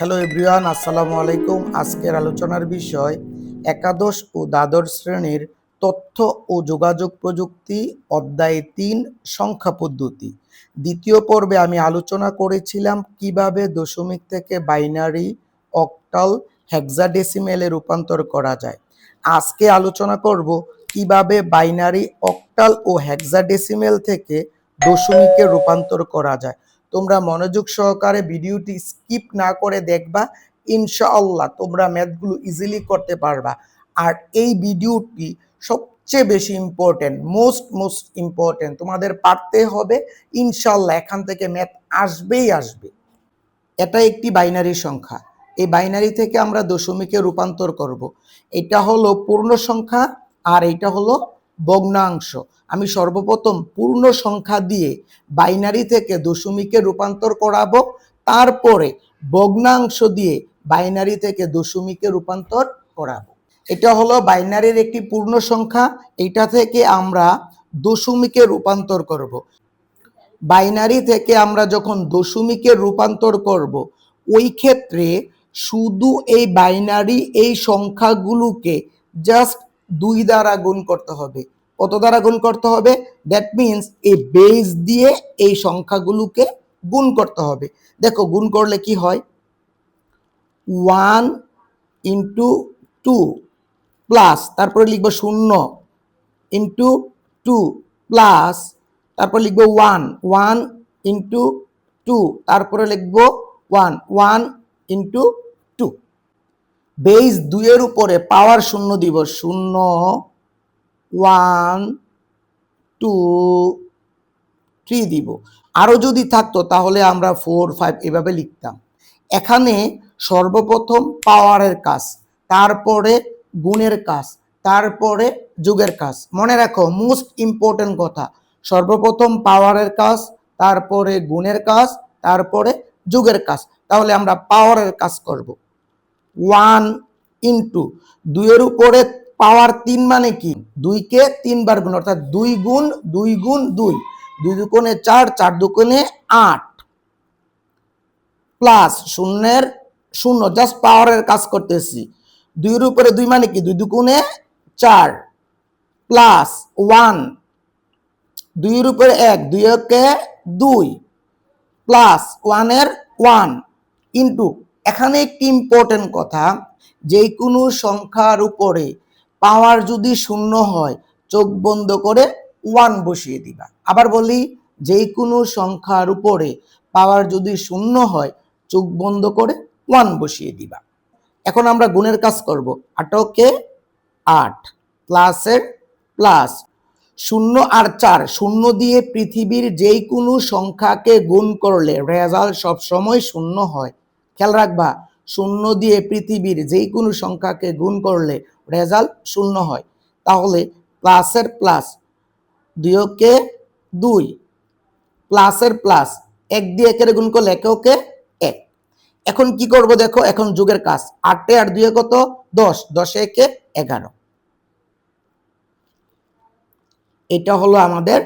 Hello everyone, আসসালামু আলাইকুম। আজকের আলোচনার বিষয় একাদশ ও দ্বাদশ শ্রেণির তথ্য ও যোগাযোগ প্রযুক্তি অধ্যায় তিন, সংখ্যা পদ্ধতি। দ্বিতীয় পর্বে আমি আলোচনা করেছিলাম কীভাবে দশমিক থেকে বাইনারি, অক্টাল, হেক্সাডেসিমেলে রূপান্তর করা যায়। আজকে আলোচনা করব কীভাবে বাইনারি, অক্টাল ও হেক্সাডেসিমেল থেকে দশমিকে রূপান্তর করা যায়। তোমরা মনোযোগ সহকারে ভিডিওটি স্কিপ না করে দেখবা, ইনশাআল্লাহ তোমরা ম্যাথগুলো ইজিলি করতে পারবা। আর এই ভিডিওটি সবচেয়ে বেশি ইম্পর্টেন্ট মোস্ট মোস্ট ইম্পর্টেন্ট তোমাদের পারতে হবে, ইনশাআল্লাহ এখান থেকে ম্যাথ আসবেই আসবে। এটা একটি বাইনারি সংখ্যা। এই বাইনারি থেকে আমরা দশমিকে রূপান্তর করব। এটা হলো পূর্ণ সংখ্যা আর এটা হলো ভগ্নাংশ। আমি সর্বপ্রথম পূর্ণ সংখ্যা দিয়ে বাইনারি থেকে দশমিকে রূপান্তর করাবো, তারপরে ভগ্নাংশ দিয়ে বাইনারি থেকে দশমিকে রূপান্তর করাবো। এটা হলো বাইনারির একটি পূর্ণ সংখ্যা এটা থেকে আমরা দশমিকে রূপান্তর করব। বাইনারি থেকে আমরা যখন দশমিকে রূপান্তর করব, ওই ক্ষেত্রে শুধু এই বাইনারি এই সংখ্যাগুলোকে জাস্ট দুই দ্বারা গুণ করতে হবে। কত দ্বারা গুণ করতে হবে? দ্যাট মিন্স এই বেস দিয়ে এই সংখ্যাগুলোকে গুণ করতে হবে। দেখো, গুণ করলে কি হয়? ওয়ান ইন্টু টু প্লাস তারপরে লিখব শূন্য ইন্টু টু প্লাস তারপর লিখব ওয়ান ওয়ান ইন্টু টু তারপরে লিখব ওয়ান ওয়ান ইন্টু বেস দুইয়ের উপরে পাওয়ার শূন্য দিব। শূন্য ওয়ান টু থ্রি দিব। আরও যদি থাকতো তাহলে আমরা ফোর ফাইভ এভাবে লিখতাম। এখানে সর্বপ্রথম পাওয়ারের কাজ, তারপরে গুণের কাজ, তারপরে যুগের কাজ। মনে রাখো মোস্ট ইম্পর্টেন্ট কথা, সর্বপ্রথম পাওয়ারের কাজ, তারপরে গুণের কাজ, তারপরে যুগের কাজ। তাহলে আমরা পাওয়ারের কাজ করব। ওয়ান ইন্টু দুইয়ের উপরে পাওয়ার তিন মানে কি? দুইকে তিনবার গুণ, অর্থাৎ দুই গুণ দুই গুণ দুই। দুই দুকোণে চার চার দুকোণে আট। প্লাস শূন্যের শূন্য, জাস্ট পাওয়ারের কাজ করতেছি। দুইয়ের উপরে দুই মানে কি? দুই দুগুণে চার। প্লাস ওয়ান, দুইয়ের উপরে এক দুই একে দুই। প্লাস ওয়ানের ওয়ান ইন্টু এখানে একটি ইম্পর্টেন্ট কথা যে কোনো সংখ্যার উপরে পাওয়ার যদি শূন্য হয়, চোখ বন্ধ করে ওয়ান বসিয়ে দিবা। আবার বলি যে কোনো সংখ্যার উপরে পাওয়ার যদি শূন্য হয়, চোখ বন্ধ করে ওয়ান বসিয়ে দিবা। এখন আমরা গুণের কাজ করব। আটকে আট প্লাসের প্লাস শূন্য আর চার, শূন্য দিয়ে পৃথিবীর যেই কোনো সংখ্যাকে গুণ করলে রেজাল্ট সবসময় শূন্য হয়। খেয়াল রাখবা, শূন্য দিয়ে পৃথিবীর যেই কোনো সংখ্যাকে গুণ করলে রেজাল্ট শূন্য হয়। তাহলে প্লাসের প্লাস দুইকে দুই প্লাসের প্লাস এক দিয়ে একের গুণ করলে একে ওকে এক। এখন কি করব দেখো, এখন যুগের কাজ। আটে আর দুয়ে কত? দশ। দশে একে এগারো। এটা হলো আমাদের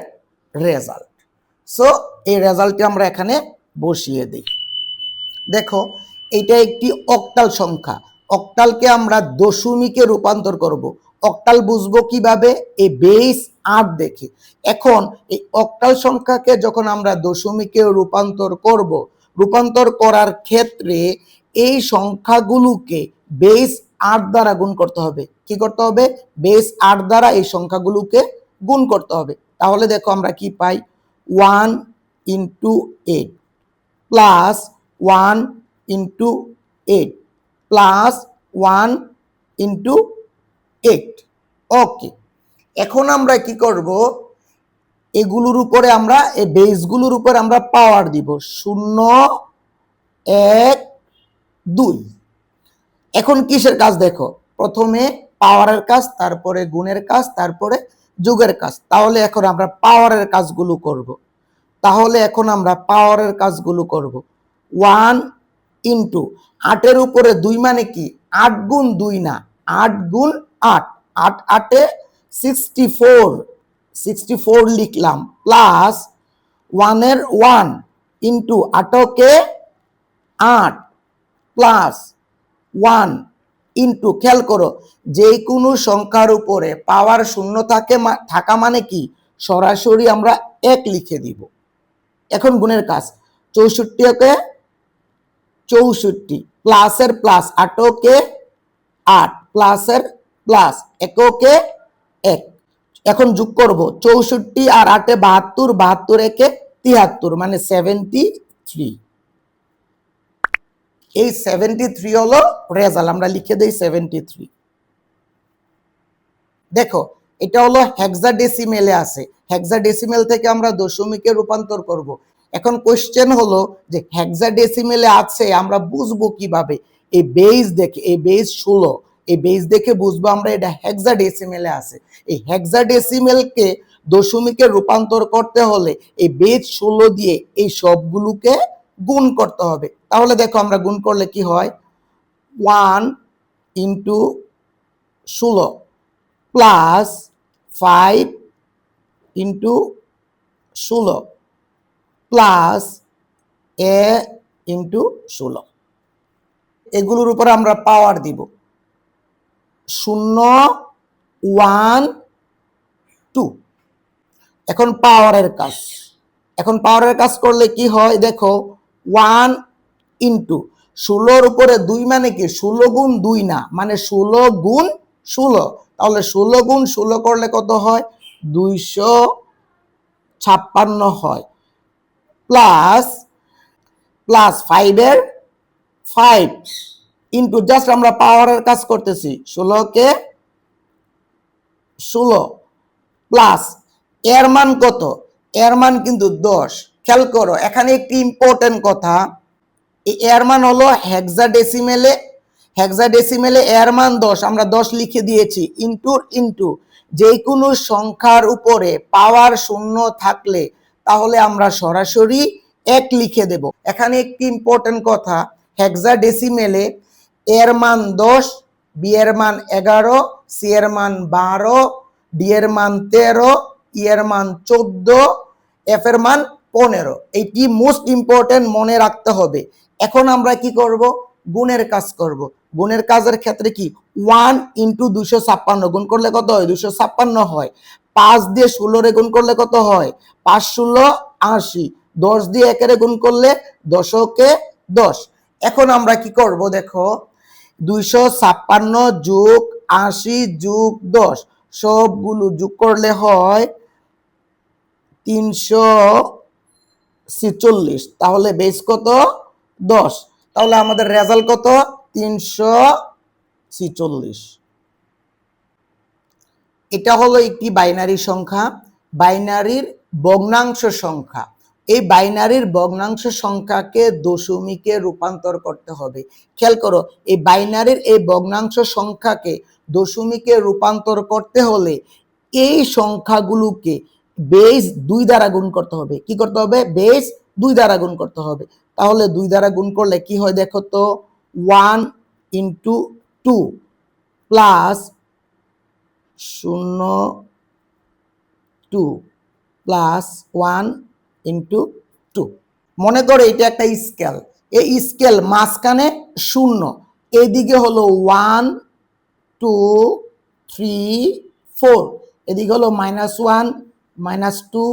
রেজাল্ট সো এই রেজাল্টটি আমরা এখানে বসিয়ে দিই। দেখো, এটা একটি অক্টাল সংখ্যা। অক্টালকে আমরা দশমিকে রূপান্তর করব। অক্টাল বুঝব কীভাবে? এই বেস আট দেখে। এখন এই অক্টাল সংখ্যাকে যখন আমরা দশমিকে রূপান্তর করব, রূপান্তর করার ক্ষেত্রে এই সংখ্যাগুলোকে বেস আট দ্বারা গুণ করতে হবে। কি করতে হবে? বেস আট দ্বারা এই সংখ্যাগুলোকে গুণ করতে হবে। তাহলে দেখো আমরা কি পাই? One into eight plus one into eight, plus one into eight. Okay, এখন আমরা কি করব? এগুলোর উপরে আমরা, এই বেসগুলোর উপরে আমরা পাওয়ার দিব শূন্য, এক, দুই। এখন কিসের কাজ দেখো? প্রথমে পাওয়ারের কাজ, তারপরে গুণের কাজ, তারপরে যুগের কাজ। তাহলে এখন আমরা পাওয়ারের কাজগুলো করব। তাহলে এখন আমরা পাওয়ারের কাজগুলো করব। ওয়ান ইন্টু আটের উপরে দুই মানে কি? আট গুণ দুই না, আট গুণ আট। আট আটে সিক্সটি ফোর সিক্সটি ফোর লিখলাম প্লাস ওয়ানের ওয়ান ইন্টু আটকে আট প্লাস ওয়ান ইন্টু, খেয়াল করো যে কোনো সংখ্যার উপরে পাওয়ার শূন্য থাকে থাকা মানে কি? সরাসরি আমরা এক লিখে দিব। এখন গুণের কাজ, চৌষট্টি ওকে চৌষট্টি। প্লাসের প্লাস আটকে আট প্লাসের প্লাস এককে এক এখন যোগ করব, চৌষট্টি আর আটে বাহাত্তর বাহাত্তর একে তিয়াত্তর মানে সেভেন্টি থ্রি এই সেভেন্টি থ্রি হলো রেজাল্ট আমরা লিখে দিই সেভেন্টি থ্রি দেখো, এটা হলো হেক্সাডেসিমেলে আছে। হেক্সাডেসিমেল থেকে আমরা দশমিকে রূপান্তর করব। এখন কোশ্চেন হলো যে হেক্সাডেসিমেলে আছে, আমরা বুঝব কীভাবে? এই বেস দেখে, এই বেস ষোলো, এই বেস দেখে বুঝব আমরা এটা হেক্সাডেসিমেলে আছে। এই হেক্সাডেসিমেলকে দশমিকে রূপান্তর করতে হলে এই বেস ষোলো দিয়ে এই সবগুলোকে গুণ করতে হবে। তাহলে দেখো আমরা গুণ করলে কি হয়? ওয়ান ইন্টু ষোলো প্লাস ফাইভ ইন্টু ষোলো। প্লাস এ ইন্টু ষোলো। এগুলোর উপরে আমরা পাওয়ার দিব। শূন্য, ওয়ান, টু। এখন পাওয়ারের কাজ। এখন পাওয়ারের কাজ করলে কি হয়? দেখো, ওয়ান ইন্টু ষোলোর উপরে দুই মানে কি? ষোলো গুণ দুই না মানে ষোলো গুণ ষোলো। তাহলে ষোলো গুণ ষোলো করলে কত হয়? দুইশো ছাপ্পান্ন হয়। প্লাস প্লাস ফাইভের ফাইভ ইন্টু জাস্ট আমরা পাওয়ারের কাজ করতেছি। ষোলোকে ষোলো প্লাস এর মান কত? এর মান কিন্তু দশ। খেয়াল করো, এখানে একটি ইম্পর্টেন্ট কথা। এর মান হলো হেক্সাডেসিমেলে হেক্সাডেসিমেলে এর মান দশ, আমরা দশ লিখে দিয়েছি। ইন্টুর ইন্টু যে কোনো সংখ্যার উপরে পাওয়ার শূন্য থাকলে তাহলে আমরা সরাসরি এক লিখে দেব। এখানে একটি ইম্পর্টেন্ট কথা হেক্সাডেসিমেলে এর মান দশ বি এর মান এগারো সি এর মান বারো ডি এর মান তেরো ই এর মান চোদ্দ এফ এর মান পনেরো। এইটি মোস্ট ইম্পর্টেন্ট মনে রাখতে হবে। এখন আমরা কি করব? গুণের কাজ করব। গুণের কাজের ক্ষেত্রে কি? ওয়ান ইন্টু দুশো ছাপ্পান্ন, গুণ করলে কত হয়? দুশো ছাপ্পান্ন হয়। পাঁচ দিয়ে ষোলোরে গুণ করলে কত হয়? পাঁচ, ষোলো, আশি। দশ দিয়ে একেরে গুণ করলে দশকে দশ। এখন আমরা কি করব দেখো? দুইশো ছাপ্পান্ন যোগ আশি যোগ দশ। সবগুলো যোগ করলে হয় তিনশো ছিচল্লিশ। তাহলে বেস কত? দশ। তাহলে আমাদের রেজাল্ট কত? তিনশো ছিচল্লিশ। এটা হলো একটি বাইনারি সংখ্যা, বাইনারির ভগ্নাংশ সংখ্যা। এই বাইনারির ভগ্নাংশ সংখ্যাকে দশমিকে রূপান্তর করতে হবে। খেয়াল করো, এই বাইনারির এই ভগ্নাংশ সংখ্যাকে দশমিকে রূপান্তর করতে হলে এই সংখ্যাগুলোকে বেস দুই দ্বারা গুণ করতে হবে। কি করতে হবে? বেস দুই দ্বারা গুণ করতে হবে। তাহলে দুই দ্বারা গুণ করলে কি হয় দেখো তো? ওয়ান ইন্টু টু প্লাস শূন্য two plus one into two মনে করো এটা একটা স্কেল এই স্কেল মাঝখানে শূন্য। এদিকে হলো ওয়ান টু থ্রি ফোর এদিকে হলো minus one minus two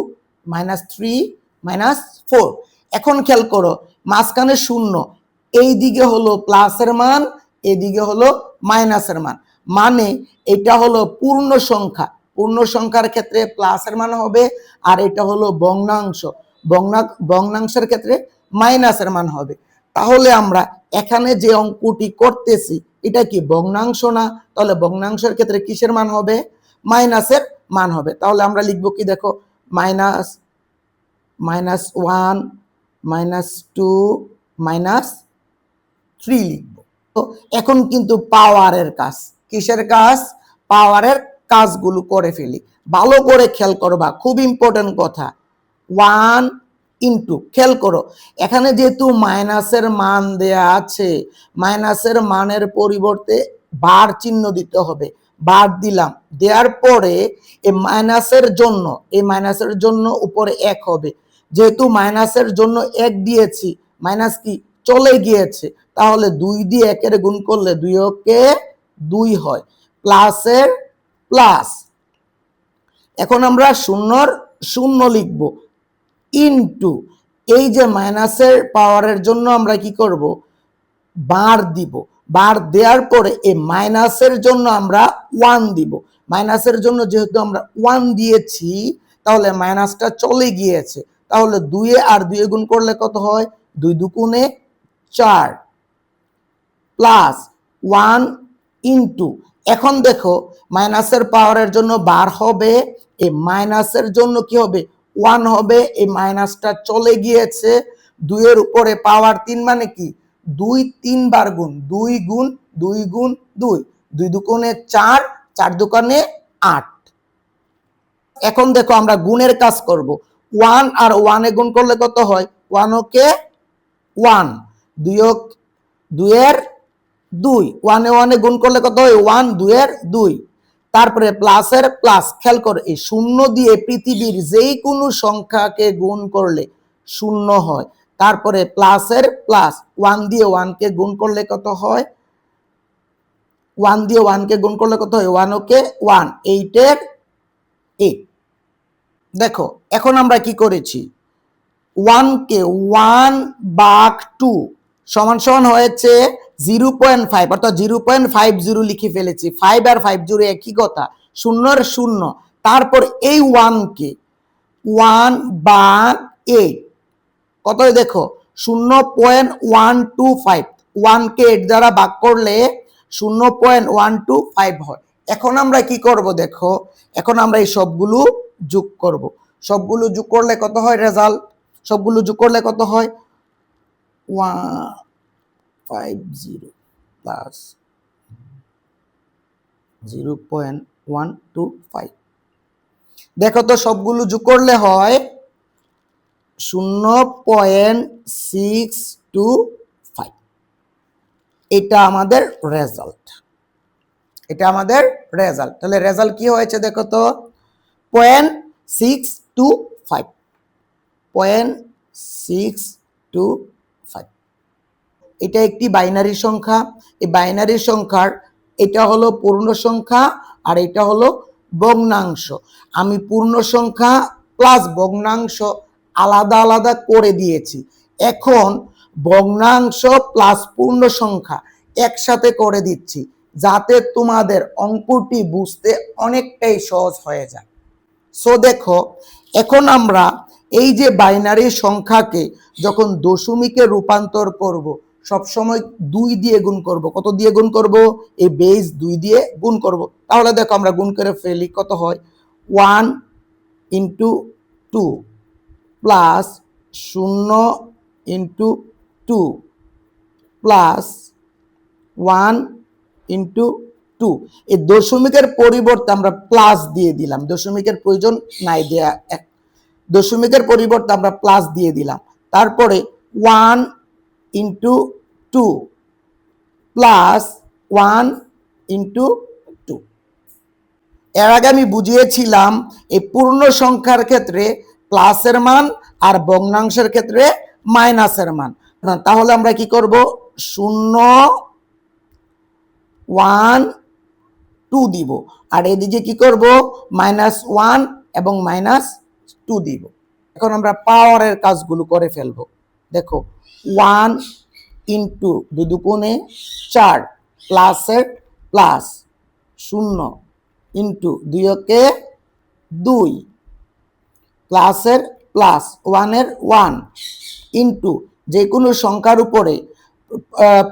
minus three minus four এখন খেয়াল করো, মাঝখানে শূন্য। এই দিকে হলো প্লাসের মান, এদিকে হলো মাইনাসের মান। মানে এটা হলো পূর্ণ সংখ্যা। পূর্ণ সংখ্যার ক্ষেত্রে প্লাসের মান হবে আর এটা হলো ভগ্নাংশ। ভগ্না ক্ষেত্রে মাইনাসের মান হবে। তাহলে আমরা এখানে যে অঙ্কটি করতেছি, এটা কি ভগ্নাংশ না? তাহলে ভগ্নাংশের ক্ষেত্রে কিসের মান হবে? মাইনাসের মান হবে। তাহলে আমরা লিখব কি দেখো minus minus one minus two minus three লিখব। তো এখন কিন্তু পাওয়ারের কাজ। কিসের কাজ? পাওয়ারের কাজগুলো করে ফেলি। ভালো করে খেয়াল করবা খুব ইম্পর্টেন্ট কথা। ওয়ান ইন্টু খেয়াল করো। এখানে যেহেতু মাইনাসের মান দেয়া আছে, মাইনাসের মানের পরিবর্তে বার চিহ্ন দিতে হবে। বার দিলাম। দেওয়ার পরে এই মাইনাসের জন্য এই মাইনাসের জন্য উপরে এক হবে। যেহেতু মাইনাসের জন্য এক দিয়েছি, মাইনাস কি? চলে গিয়েছে। তাহলে দুই দিয়ে একের গুণ করলে দুই ওকে দুই হয় প্লাসের প্লাস এখন আমরা শূন্যর শূন্য লিখব ইনটু এই যে মাইনাসের পাওয়ারের জন্য আমরা কি করব? বার দিব। বার দেওয়ার পরে এই মাইনাসের জন্য আমরা ওয়ান দিব। মাইনাসের জন্য যেহেতু আমরা ওয়ান দিয়েছি, তাহলে মাইনাসটা চলে গিয়েছে। তাহলে দুইয়ে আর দুয়ে গুণ করলে কত হয়? দুই দুগুণে চার। প্লাস ওয়ান ইন্টু এখন দেখো মাইনাসের পাওয়ারের জন্য বার হবে, এই মাইনাসের জন্য কি হবে? ওয়ান হবে, এই মাইনাসটা চলে গিয়েছে। দুইয়ের উপরে পাওয়ার তিন মানে কি? দুই তিনবার গুণ, দুই গুণ দুই গুণ, দুই। দুই দুকোণে চার চার দোকানে আট। এখন দেখো আমরা গুণের কাজ করব। ওয়ান আর ওয়ানে গুণ করলে কত হয়? ওয়ান ওকে ওয়ান দুই দুইয়ের দুই। ওয়ানে ওয়ানে গুণ করলে কত হয়? ওয়ান দুইয়ের দুই। তারপরে প্লাসের প্লাস, খেয়াল করে, এই শূন্য দিয়ে পৃথিবীর যেই কোনো সংখ্যাকে গুণ করলে শূন্য হয়। তারপরে প্লাসের প্লাস, ওয়ান দিয়ে ওয়ানকে গুণ করলে কত হয়? ওয়ান দিয়ে ওয়ানকে গুণ করলে কত হয়? One, okay, one. এইটের এইট দেখো, এখন আমরা কি করেছি? ওয়ানকে ওয়ান বাঘ টু সমান সমান হয়েছে জিরো পয়েন্ট ফাইভ, অর্থাৎ জিরো পয়েন্ট ফাইভ জিরো লিখে ফেলেছি। ফাইভ আর ফাইভ জিরো একই কথা শূন্যর শূন্য। তারপর এই ওয়ানকে ওয়ান বাক এইট কত দেখো? শূন্য পয়েন্ট ওয়ান টু ফাইভ। ওয়ানকে এইট দ্বারা ভাগ করলে শূন্য পয়েন্ট ওয়ান টু ফাইভ হয়। এখন আমরা কি করব দেখো? এখন আমরা এই সবগুলো যোগ করব। সবগুলো যোগ করলে কত হয় রেজাল্ট? সবগুলো যোগ করলে কত হয়? One five zero plus zero point one two five দেখো তো সবগুলো যোগ করলে হয় শূন্য পয়েন্ট সিক্স টু ফাইভ এটা আমাদের রেজাল্ট এটা আমাদের রেজাল্ট তাহলে রেজাল্ট কি হয়েছে দেখো তো? Point six two five point six two five এটা একটি বাইনারি সংখ্যা। এই বাইনারি সংখ্যার এটা হলো পূর্ণ সংখ্যা আর এটা হলো ভগ্নাংশ। আমি পূর্ণ সংখ্যা প্লাস ভগ্নাংশ আলাদা আলাদা করে দিয়েছি। এখন ভগ্নাংশ প্লাস পূর্ণ সংখ্যা একসাথে করে দিচ্ছি যাতে তোমাদের অঙ্কটি বুঝতে অনেকটাই সহজ হয়ে যায়। সো দেখো, এখন আমরা এই যে বাইনারি সংখ্যাকে যখন দশমিকে রূপান্তর করব সবসময় দুই দিয়ে গুণ করব। কত দিয়ে গুণ করব? এই বেস দুই দিয়ে গুণ করব। তাহলে দেখো আমরা গুণ করে ফেলি, কত হয়? ওয়ান ইন্টু টু প্লাস শূন্য into two plus one into two এই দশমিকের পরিবর্তে আমরা প্লাস দিয়ে দিলাম। দশমিকের প্রয়োজন নাই দেয়া এক। দশমিকের পরিবর্তে আমরা প্লাস দিয়ে দিলাম। তারপরে one into two plus one into two এর আগে আমি বুঝিয়েছিলাম এই পূর্ণ সংখ্যার ক্ষেত্রে প্লাসের মান আর ভগ্নাংশের ক্ষেত্রে মাইনাসের মান। তাহলে আমরা কি করব? শূন্য ওয়ান টু দিব। আর এদিকে কি করব? মাইনাস ওয়ান এবং মাইনাস টু দিব। এখন আমরা পাওয়ারের কাজগুলো করে ফেলব। দেখো ওয়ান ইন্টু দুই দুগুণে চার প্লাসের প্লাস শূন্য ইন্টু দুইকে দুই প্লাসের প্লাস ওয়ানের ওয়ান ইন্টু যে কোনো সংখ্যার উপরে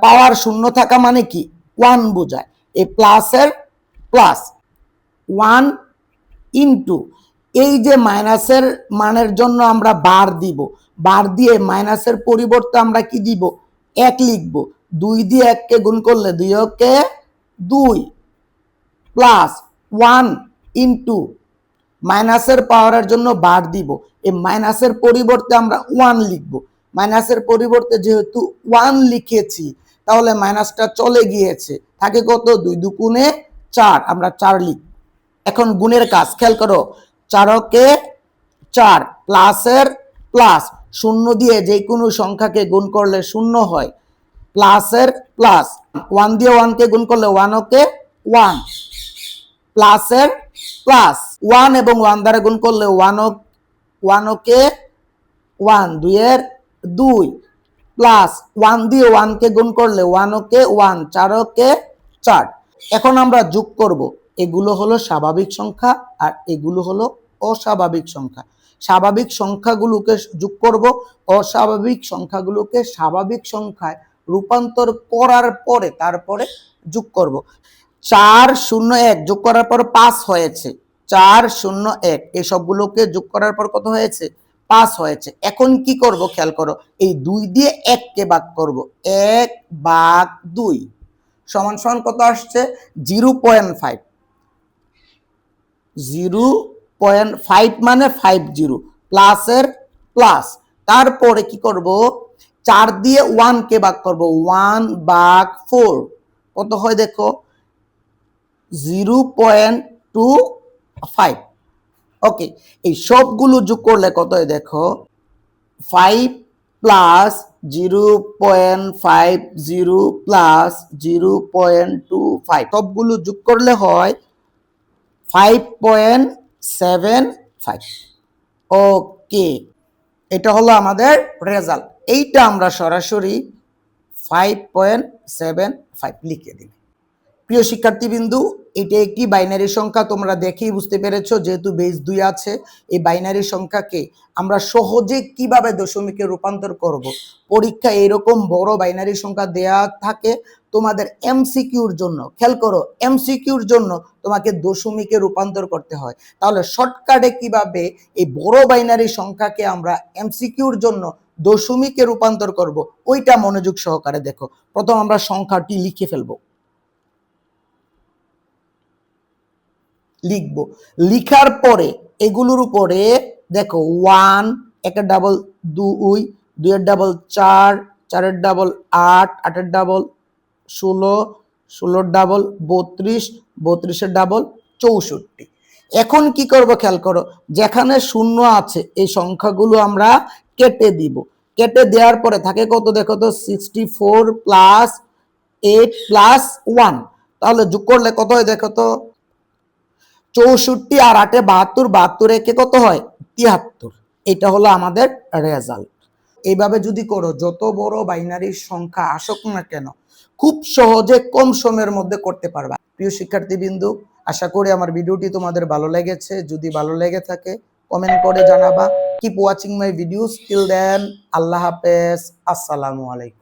পাওয়ার শূন্য থাকা মানে কি? ওয়ান বোঝায়। এই প্লাসের প্লাস ওয়ান ইন্টু এই যে মাইনাসের মানের জন্য আমরা বার দিব বার দিয়ে মাইনাসের পরিবর্তে আমরা কি দিব? এক লিখব। দুই দিয়ে এককে গুণ করলে দুই ওকে দুই প্লাস ওয়ান ইন্টু মাইনাসের পাওয়ারের জন্য বার দিব। এই মাইনাসের পরিবর্তে আমরা ওয়ান লিখব। মাইনাসের পরিবর্তে যেহেতু ওয়ান লিখেছি, তাহলে মাইনাসটা চলে গিয়েছে। থাকে কত? দুই দুগুণে চার, আমরা চার লিখ এখন গুণের কাজ, খেয়াল করো চারকে চার প্লাসের প্লাস শূন্য দিয়ে যে কোনো সংখ্যাকে গুণ করলে শূন্য হয়। প্লাসের প্লাস ওয়ান দিয়ে ওয়ানকে গুণ করলে ওয়ান ওকে ওয়ান প্লাসের প্লাস ওয়ান এবং ওয়ান দ্বারা গুণ করলে ওয়ান ও ওয়ান ওকে ওয়ান দুইয়ের দুই। প্লাস ওয়ান দিয়ে ওয়ানকে গুণ করলে ওয়ান ওকে ওয়ান চার ওকে চার। এখন আমরা যোগ করব। এগুলো হলো স্বাভাবিক সংখ্যা আর এগুলো হলো অস্বাভাবিক সংখ্যা। স্বাভাবিক সংখ্যাগুলোকে যোগ করব। অস্বাভাবিক সংখ্যাগুলোকে স্বাভাবিক সংখ্যায় রূপান্তর করার পরে তারপরে যোগ করব। চার শূন্য এক যোগ করার পর পাঁচ হয়েছে। চার শূন্য এক এই সবগুলোকে যোগ করার পর কত হয়েছে? পাঁচ হয়েছে। এখন কি করব খেয়াল করো, এই দুই দিয়ে এককে ভাগ করব। এক ভাগ দুই। সমান সমান কত আসছে? Zero point five. Zero point five মানে ফাইভ জিরো প্লাসের প্লাস তারপরে কি করব? চার দিয়ে ওয়ানকে ভাগ করব ওয়ান ভাগ ফোর কত হয় দেখো? Zero point two five okay এই সবগুলো যোগ করলে কত হয় দেখো? Five plus zero point five zero plus zero point two five সবগুলো যোগ করলে হয় five point seven five. Okay, এটা হলো আমাদের রেজাল্ট। এইটা আমরা সরাসরি ফাইভ পয়েন্ট সেভেন ফাইভ লিখে দিই। প্রিয় শিক্ষার্থীবিন্দু, এটা একটি বাইনারি সংখ্যা, তোমরা দেখেই বুঝতে পেরেছ, যেহেতু বেস দুই আছে, এই বাইনারি সংখ্যাকে আমরা সহজে কীভাবে দশমিকে রূপান্তর করব? পরীক্ষা এরকম বড় বাইনারি সংখ্যা দেয়া থাকে তোমাদের এমসিকিউর জন্য। খেয়াল করো এমসিকিউর জন্য তোমাকে দশমিকে রূপান্তর করতে হয়। তাহলে শর্টকাটে কীভাবে এই বড় বাইনারি সংখ্যাকে আমরা এমসিকিউর জন্য দশমিকে রূপান্তর করব, ওইটা মনোযোগ সহকারে দেখো। প্রথম আমরা সংখ্যাটি লিখে ফেলব। লিখব। লিখার পরে এগুলোর উপরে দেখো ওয়ান একের ডাবল দুই, দুইয়ের ডাবল চার, চারের ডাবল আট, আটের ডাবল ষোলো ষোলোর ডাবল বত্রিশ, বত্রিশের ডাবল চৌষট্টি। এখন কি করব খেয়াল করো, যেখানে শূন্য আছে, এই সংখ্যাগুলো আমরা কেটে দিব। কেটে দেওয়ার পরে থাকে কত দেখো তো sixty four plus eight plus one তাহলে যোগ করলে কত হয় দেখো তো, চৌষট্টি আর আটে বাহাত্তর বাহাত্তর একে কত হয়? তিয়াত্তর। এটা হলো আমাদের রেজাল্ট এইভাবে যদি করো, যত বড় বাইনারির সংখ্যা আসুক না কেন, খুব সহজে কম সময়ের মধ্যে করতে পারবা। প্রিয় শিক্ষার্থী বিন্দু আশা করি আমার ভিডিওটি তোমাদের ভালো লেগেছে। যদি ভালো লেগে থাকে কমেন্ট করে জানাবা। Keep watching my videos till then আল্লাহ হাফেজ। আসসালামু আলাইকুম।